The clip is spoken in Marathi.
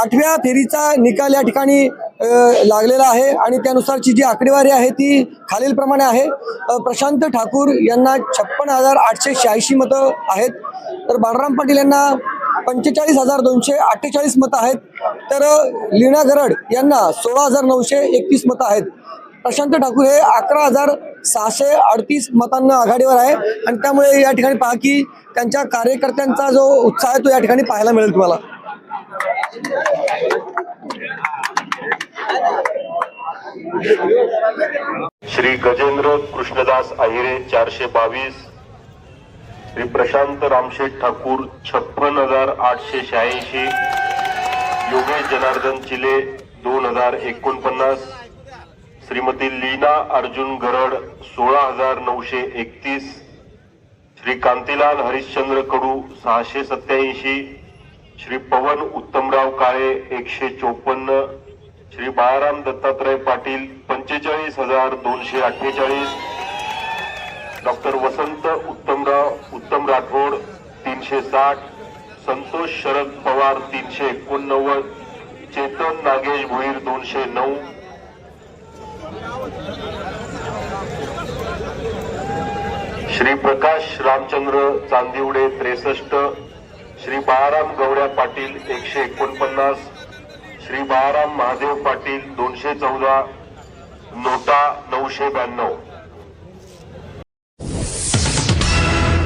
आठव्या फेरीचा निकाल या ठिकाणी लागलेला आहे आणि त्यानुसारची जी आकडेवारी आहे ती खालीलप्रमाणे आहे. प्रशांत ठाकूर यांना छप्पन हजार आठशे शहाऐंशी मतं आहेत. तर बाळराम पाटील यांना पंचेचाळीस हजार दोनशे अठ्ठेचाळीस मतं आहेत. तर लीना गरड यांना सोळा हजार नऊशे एकतीस मतं आहेत. प्रशांत ठाकूर हे अकरा हजार सहाशे अडतीस मतांना आघाडीवर आहे. आणि त्यामुळे या ठिकाणी पहा की त्यांच्या कार्यकर्त्यांचा जो उत्साह आहे तो या ठिकाणी पाहायला मिळेल तुम्हाला. श्री गजेंद्र कृष्णदास आहिरे चारशे बावीस श्री प्रशांत रामशेठ ठाकूर छप्पन हजार आठशे शहाऐंशी योगेश जनार्दन चिले दोन हजार एकोणपन्नास श्रीमती लीना अर्जुन गरड सोळा हजार नऊशे एकतीस श्री कांतीलाल हरिश्चंद्र कडू सहाशे सत्याऐंशी श्री पवन उत्तमराव काळे एकशे चोपन्न श्री बाळाराम दत्तात्रय पाटील पंचेचाळीस हजार दोनशे अठ्ठेचाळीस डॉक्टर वसंत उत्तमराव उत्तम राठोड तीनशे साठ संतोष शरद पवार तीनशे एकोणनव्वद चेतन नागेश भोईर दोनशे नऊ. श्री प्रकाश रामचंद्र चांदिवडे त्रेसष्ट श्री बाळाराम गवड्या पाटील एकशे एकोणपन्नास श्री बाळाराम महादेव पाटील दोनशे चौदा नोटा नऊशे ब्याण्णव.